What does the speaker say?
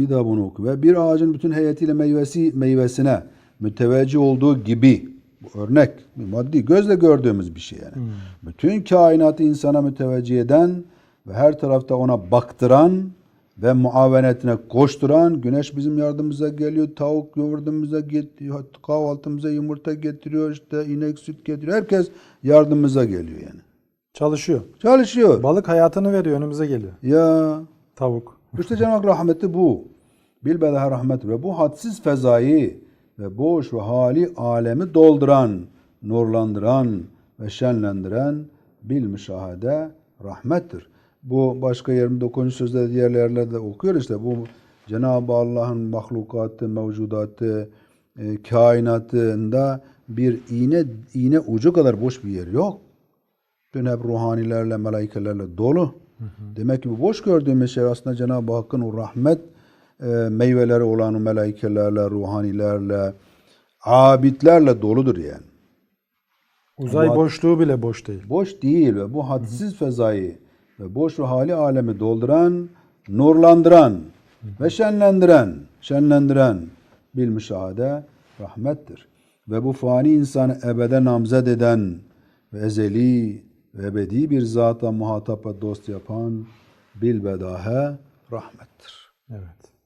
Bir daha bunu oku. Ve bir ağacın bütün heyetiyle meyvesi meyvesine müteveccih olduğu gibi bu örnek maddi gözle gördüğümüz bir şey yani. Bütün kainatı insana müteveccih eden ve her tarafta ona baktıran ve muavenetine koşturan güneş bizim yardımımıza geliyor. Tavuk yurdumuza getiriyor. Kahvaltımıza yumurta getiriyor. işte inek süt getiriyor. Herkes yardımımıza geliyor yani. Çalışıyor. Çalışıyor. Balık hayatını veriyor önümüze geliyor. Ya Tavuk. İşte Cenab-ı rahmeti bu. Bilbedaha rahmet ve bu hadsiz fezayı ve boş ve hali alemi dolduran, nurlandıran ve şenlendiren bil müşahede rahmettir. Bu başka 29. sözde diğer yerlerde okuyor işte bu Cenab-ı Allah'ın mahlukatı, mevcudatı, e, kainatında bir iğne iğne ucu kadar boş bir yer yok. Bütün hep ruhanilerle, melaikelerle dolu. Demek ki bu boş gördüğümüz şey aslında Cenab-ı Hakk'ın o rahmet e, meyveleri olan o melaikelerle, ruhanilerle, abidlerle doludur yani. Uzay Ama- boşluğu bile boş değil. Boş değil ve bu hadsiz fezayı ve boş ve hali alemi dolduran, nurlandıran ve şenlendiren, şenlendiren bil müşahede rahmettir. Ve bu fani insanı ebede namzet eden ve ezeli ve ebedi bir zata muhatap ve dost yapan bil bedahe rahmettir. Evet.